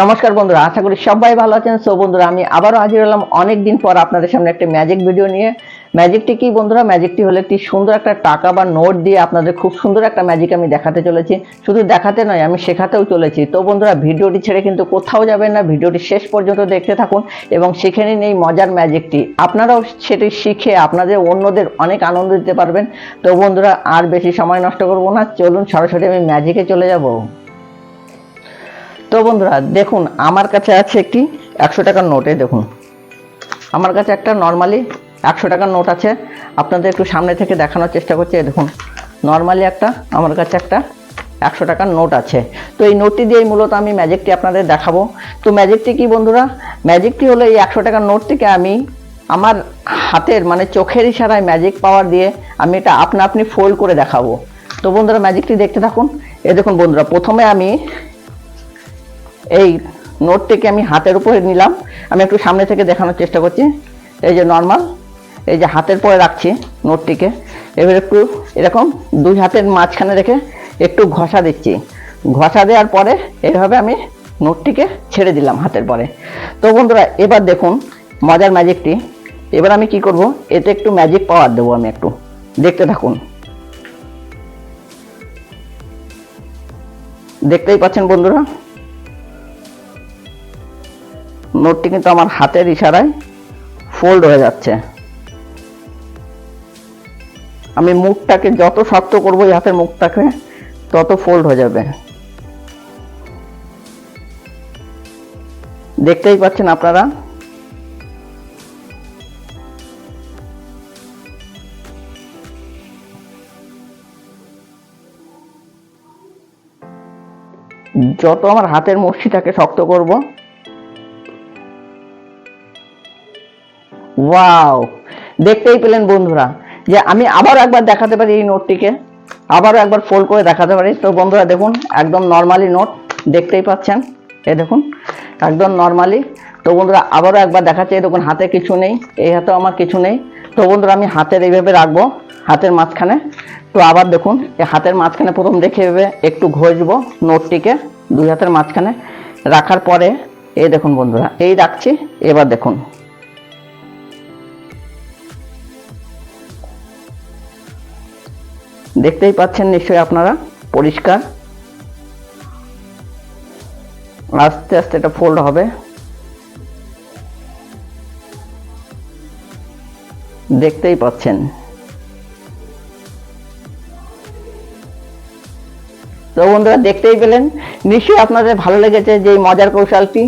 নমস্কার বন্ধুরা, আশা করি সবাই ভালো আছেন। সো বন্ধুরা, আমি আবারও হাজির হলাম অনেক দিন পর আপনাদের সামনে একটা ম্যাজিক ভিডিও নিয়ে। ম্যাজিকটি কি বন্ধুরা? ম্যাজিকটি হলো একটি সুন্দর একটা টাকা বা নোট দিয়ে আপনাদের খুব সুন্দর একটা ম্যাজিক আমি দেখাতে চলেছি। শুধু দেখাতে নয়, আমি শেখাতেও চলেছি। তো বন্ধুরা ভিডিওটি ছেড়ে কিন্তু কোথাও যাবেন না। ভিডিওটি শেষ পর্যন্ত দেখতে থাকুন এবং শিখে নিন এই মজার ম্যাজিকটি আপনারাও সেটি শিখে আপনাদের অন্যদের অনেক আনন্দ দিতে পারবেন। তো বন্ধুরা, আর বেশি সময় নষ্ট করব না। চলুন সরাসরি আমি ম্যাজিকে চলে যাব। তো বন্ধুরা, দেখুন, আমার কাছে আছে একটি একশো টাকার নোট, এই দেখুন। আমার কাছে একটা নর্মালি একশো টাকার নোট আছে। আপনাদের একটু সামনে থেকে দেখানোর চেষ্টা করছি দেখুন। নর্মালি একটা, আমার কাছে একটা একশো টাকার নোট আছে। তো এই নোটটি দিয়েই মূলত আমি ম্যাজিকটি আপনাদের দেখাবো। তো ম্যাজিকটি কি বন্ধুরা? ম্যাজিকটি হলো এই একশো টাকার নোট থেকে আমি আমার হাতের মানে চোখের ইশারায় ম্যাজিক পাওয়ার দিয়ে আমি এটা আপনা আপনি ফোল্ড করে দেখাবো। তো বন্ধুরা ম্যাজিকটি দেখতে থাকুন। এই দেখুন বন্ধুরা, প্রথমে আমি এই নোটটিকে আমি হাতের উপরে নিলাম। আমি একটু সামনে থেকে দেখানোর চেষ্টা করছি। এই যে নর্মাল এই যে হাতের পরে রাখছি নোটটিকে। এবার একটু এরকম দুই হাতের মাঝখানে রেখে একটু ঘষা দিচ্ছি। ঘষা দেওয়ার পরে এইভাবে আমি নোটটিকে ছেড়ে দিলাম হাতের পরে। তো বন্ধুরা, এবার দেখুন মজার ম্যাজিকটি এবার আমি কি করব? এতে একটু ম্যাজিক পাওয়ার দেবো আমি একটু। দেখতে থাকুন। দেখতেই পাচ্ছেন বন্ধুরা? নোটটি কিন্তু আমার হাতের ইশারায় ফোল্ড হয়ে যাচ্ছে। আমি মুখটাকে যত শক্ত করব এই হাতের মুখটাকে তত ফোল্ড হয়ে যাবে। দেখতেই পাচ্ছেন আপনারা? যত আমার হাতের মুষ্টিটাকে শক্ত করব ওয়াও দেখতেই পেলেন বন্ধুরা যে আমি আবার একবার দেখাতে পারি এই নোটটিকে। আবারও একবার ফোল্ড করে দেখাতে পারি। তো বন্ধুরা দেখুন, একদম নর্মালি নোট দেখতেই পাচ্ছেন। এই দেখুন, একদম নর্মালি তো বন্ধুরা আবারও একবার দেখাচ্ছি, এই দেখুন, হাতে কিছু নেই, এই হাতেও আমার কিছু নেই। তো বন্ধুরা আমি হাতের এইভাবে রাখব, হাতের মাঝখানে। তো আবার দেখুন, এই হাতের মাঝখানে প্রথম দেখে এভাবে একটু ঘষবো নোটটিকে দুই হাতের মাঝখানে। রাখার পরে, এই দেখুন বন্ধুরা, এই রাখছি, এবার দেখুন। দেখতেই পাচ্ছেন নিশ্চয়ই আপনারা, পরিষ্কার। আস্তে আস্তে এটা ফোল্ড হবে। দেখতেই পাচ্ছেন। তো বন্ধুরা, দেখতেই পেলেন। নিশ্চয়ই আপনাদের ভালো লেগেছে যে মজার কৌশলটি।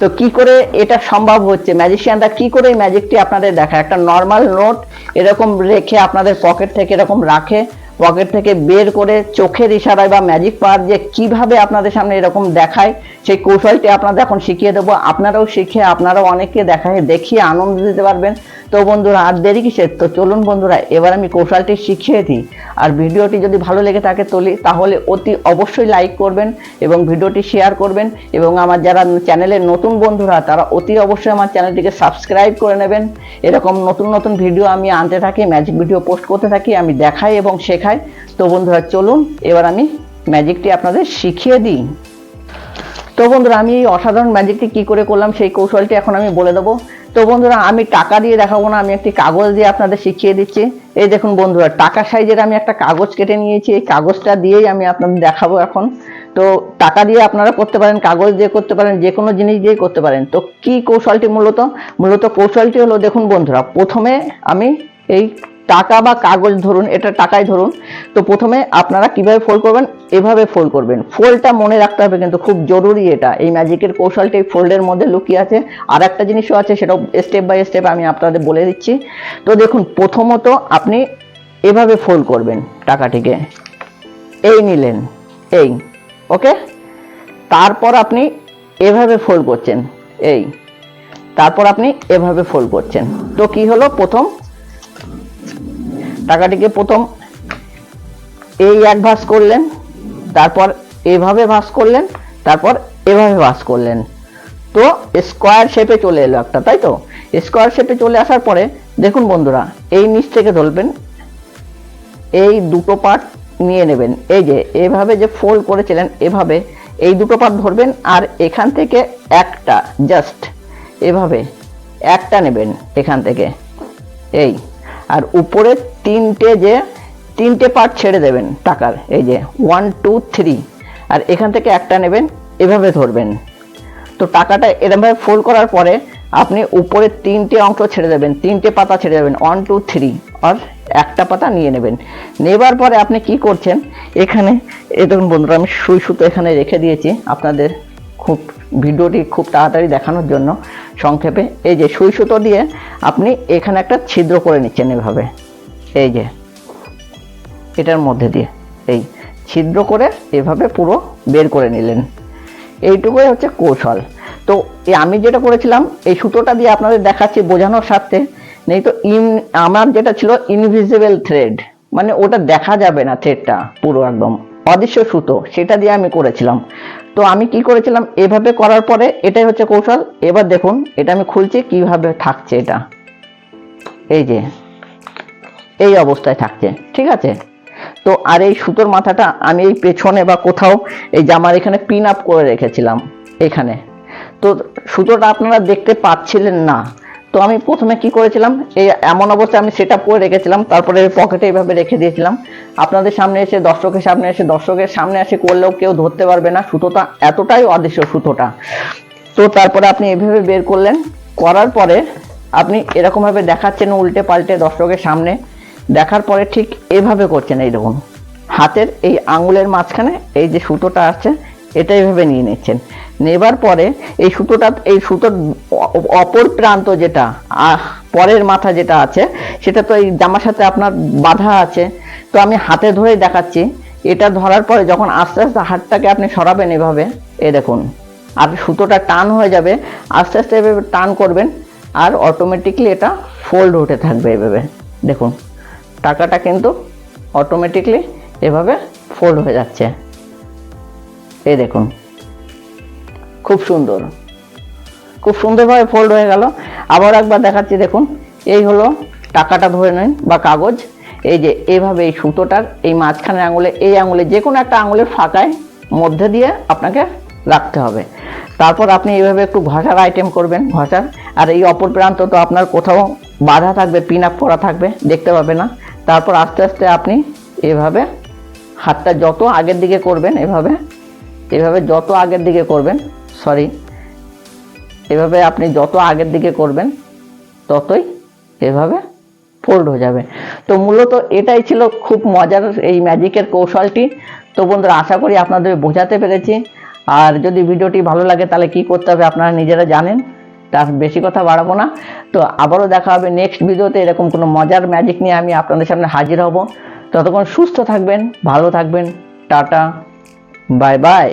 তো কি করে এটা সম্ভব হচ্ছে? ম্যাজিশিয়ানরা কি করে এই ম্যাজিকটি আপনাদের দেখায়? একটা নর্মাল নোট এরকম রেখে আপনাদের পকেট থেকে এরকম রাখে। পকেট থেকে বের করে চোখের ইশারায় বা ম্যাজিক পাওয়ার যে কীভাবে আপনাদের সামনে এরকম দেখায়, সেই কৌশলটি আপনাদের এখন শিখিয়ে দেবো। আপনারাও শিখে, আপনারাও অনেককে দেখায়, দেখিয়ে আনন্দ দিতে পারবেন। তো বন্ধুরা, আর দেরি কিসের? তো চলুন বন্ধুরা, এবার আমি কৌশলটি শিখিয়ে দিই। আর ভিডিওটি যদি ভালো লেগে থাকে তোলি, তাহলে অতি অবশ্যই লাইক করবেন এবং ভিডিওটি শেয়ার করবেন। এবং আমার যারা চ্যানেলের নতুন বন্ধুরা, তারা অতি অবশ্যই আমার চ্যানেলটিকে সাবস্ক্রাইব করে নেবেন। এরকম নতুন নতুন ভিডিও আমি আনতে থাকি ম্যাজিক ভিডিও পোস্ট করতে থাকি, আমি দেখাই এবং শেখাই। তো বন্ধুরা, চলুন, এবার আমি ম্যাজিকটি আপনাদের শিখিয়ে দিই। তো বন্ধুরা, আমি এই অসাধারণ ম্যাজিকটি কি করে করলাম, সেই কৌশলটি এখন আমি বলে দেবো। তো বন্ধুরা, আমি টাকা দিয়ে দেখাবো না, আমি একটি কাগজ দিয়ে আপনাদের শিখিয়ে দিচ্ছি। এই দেখুন বন্ধুরা, টাকা সাইজের আমি একটা কাগজ কেটে নিয়েছি, এই কাগজটা দিয়েই আমি আপনাদের দেখাবো এখন। তো টাকা দিয়ে আপনারা করতে পারেন, কাগজ দিয়ে করতে পারেন যে কোনো জিনিস দিয়ে করতে পারেন। তো কি কৌশলটি মূলত? মূলত কৌশলটি হলো, দেখুন বন্ধুরা, প্রথমে আমি এই টাকা বা কাগজ ধরুন, এটা টাকাই ধরুন, তো প্রথমে আপনারা কীভাবে ফোল্ড করবেন? এভাবে ফোল্ড করবেন। ফোল্ডটা মনে রাখতে হবে কিন্তু খুব জরুরি এটা। এই ম্যাজিকের কৌশলটা এই ফোল্ডের মধ্যে লুকিয়ে আছে। আর একটা জিনিসও আছে, সেটাও স্টেপ বাই স্টেপ আমি আপনাদের বলে দিচ্ছি। তো দেখুন, প্রথমত আপনি এভাবে ফোল্ড করবেন টাকাটিকে। এই নিলেন, এই ওকে তারপর আপনি এভাবে ফোল্ড করছেন, এই। তারপর আপনি এভাবে ফোল্ড করছেন। তো কি হলো? প্রথম টাকাটিকে প্রথম এই এক ভাস করলেন, তারপর এভাবে ভাস করলেন, তারপর এভাবে ভাস করলেন। তো স্কোয়ার শেপে চলে এলো একটা, তাই তো? স্কোয়ার শেপে চলে আসার পরে, দেখুন বন্ধুরা, এই নিচ থেকে ধরবেন, এই দুটো পার্ট নিয়ে নেবেন। এই যে, এভাবে যে ফোল্ড করেছিলেন, এভাবে এই দুটো পাত ধরবেন, আর এখান থেকে একটা জাস্ট এভাবে একটা নেবেন এখান থেকে, এই। আর উপরে তিনটে যে, তিনটে পার্ট ছেড়ে দেবেন টাকার, এই যে ওয়ান টু থ্রি আর এখান থেকে একটা নেবেন, এভাবে ধরবেন। তো টাকাটা এরমভাবে ফোল্ড করার পরে আপনি উপরে তিনটে অংশ ছেড়ে দেবেন, তিনটে পাতা ছেড়ে দেবেন ওয়ান টু থ্রি আর একটা পাতা নিয়ে নেবেন। নেবার পরে আপনি কি করছেন, এখানে এই দেখুন বন্ধুরা, আমি সুই সুতো এখানে রেখে দিয়েছি আপনাদের খুব, ভিডিওটি খুব তাড়াতাড়ি দেখানোর জন্য সংক্ষেপে। এই যে সুই সুতো দিয়ে আপনি এখানে একটা ছিদ্র করে নিচ্ছেন এভাবে। এই যে, এটার মধ্যে দিয়ে, এই ছিদ্র করে এভাবে পুরো বের করে নিলেন। এইটুকুই হচ্ছে কৌশল। তো আমি যেটা করেছিলাম, এই সুতোটা দিয়ে আপনাদের দেখাচ্ছি বোঝানোর স্বার্থে। নেই তো, ইন, আমার যেটা ছিল ইনভিজিবল থ্রেড মানে ওটা দেখা যাবে না থ্রেডটা পুরো একদম। অদৃশ্য সুতো, সেটা দিয়ে আমি করেছিলাম। তো আমি কি করেছিলাম, এভাবে করার পরে এটাই হচ্ছে কৌশল। এবার দেখুন, এটা আমি খুলছি, কীভাবে থাকছে এটা। এই যে এই অবস্থায় থাকছে, ঠিক আছে? তো আর এই সুতোর মাথাটা আমি এই পেছনে বা কোথাও এই জামার এখানে পিন আপ করে রেখেছিলাম, এখানে। তো সুতোটা আপনারা দেখতে পাচ্ছিলেন না। তো আমি প্রথমে কি করেছিলাম, এই এমন অবস্থায় আমি সেট আপ করে রেখেছিলাম, তারপরে পকেটে এইভাবে রেখে দিয়েছিলাম। আপনাদের সামনে এসে, দর্শকের সামনে এসে, দর্শকের সামনে এসে করলেও কেউ ধরতে পারবে না সুতোটা, এতটাই অদৃশ্য সুতোটা। তো তারপরে আপনি এভাবে বের করলেন, করার পরে আপনি এরকমভাবে দেখাচ্ছেন উল্টে পাল্টে দর্শকের সামনে। দেখার পরে ঠিক এভাবে করছেন এই দেখুন। হাতের এই আঙুলের মাঝখানে এই যে সুতোটা আছে, এটা এইভাবে নিয়ে নিচ্ছেন। নেবার পরে এই সুতোটা, এই সুতোর অপর প্রান্ত যেটা পরের মাথা যেটা আছে, সেটা তো এই জামার সাথে আপনার বাঁধা আছে। তো আমি হাতে ধরে দেখাচ্ছি, এটা ধরার পরে যখন আস্তে আস্তে হাতটাকে আপনি সরাবেন এভাবে এ দেখুন, আর সুতোটা টান হয়ে যাবে, আস্তে আস্তে এভাবে টান করবেন, আর অটোমেটিকলি এটা ফোল্ড হতে থাকবে এভাবে, দেখুন। টাকাটা কিন্তু অটোমেটিকলি এভাবে ফোল্ড হয়ে যাচ্ছে। এই দেখুন, খুব সুন্দর, খুব সুন্দরভাবে ফোল্ড হয়ে গেল। আবার একবার দেখাচ্ছি, দেখুন, এই হলো টাকাটা ধরে নেন বা কাগজ। এই যে এইভাবে এই সুতোটার এই মাঝখানে আঙুলে, এই আঙুলে, যে কোনো একটা আঙুলের ফাঁকায় মধ্যে দিয়ে আপনাকে রাখতে হবে। তারপর আপনি এইভাবে একটু ঘষার আইটেম করবেন, ঘষার। আর এই অপর প্রান্ত তো আপনার কোথাও বাধা থাকবে পিন আপ করা থাকবে, দেখতে পাবে না। তারপর আস্তে আস্তে আপনি এভাবে হাতটা যত আগের দিকে করবেন, এভাবে এভাবে যত আগের দিকে করবেন সরি এভাবে আপনি যত আগের দিকে করবেন, ততই এভাবে ফোল্ড হয়ে যাবে। তো মূলত এটাই ছিল খুব মজার এই ম্যাজিকের কৌশলটি। তো বন্ধুরা, আশা করি আপনাদের বোঝাতে পেরেছি। আর যদি ভিডিওটি ভালো লাগে, তাহলে কি করতে হবে আপনারা নিজেরা জানেন। তার বেশি কথা বাড়াবো না। তো আবারও দেখা হবে নেক্সট ভিডিওতে। এরকম কোনো মজার ম্যাজিক নিয়ে আমি আপনাদের সামনে হাজির হব। ততক্ষণ সুস্থ থাকবেন, ভালো থাকবেন। Tata bye bye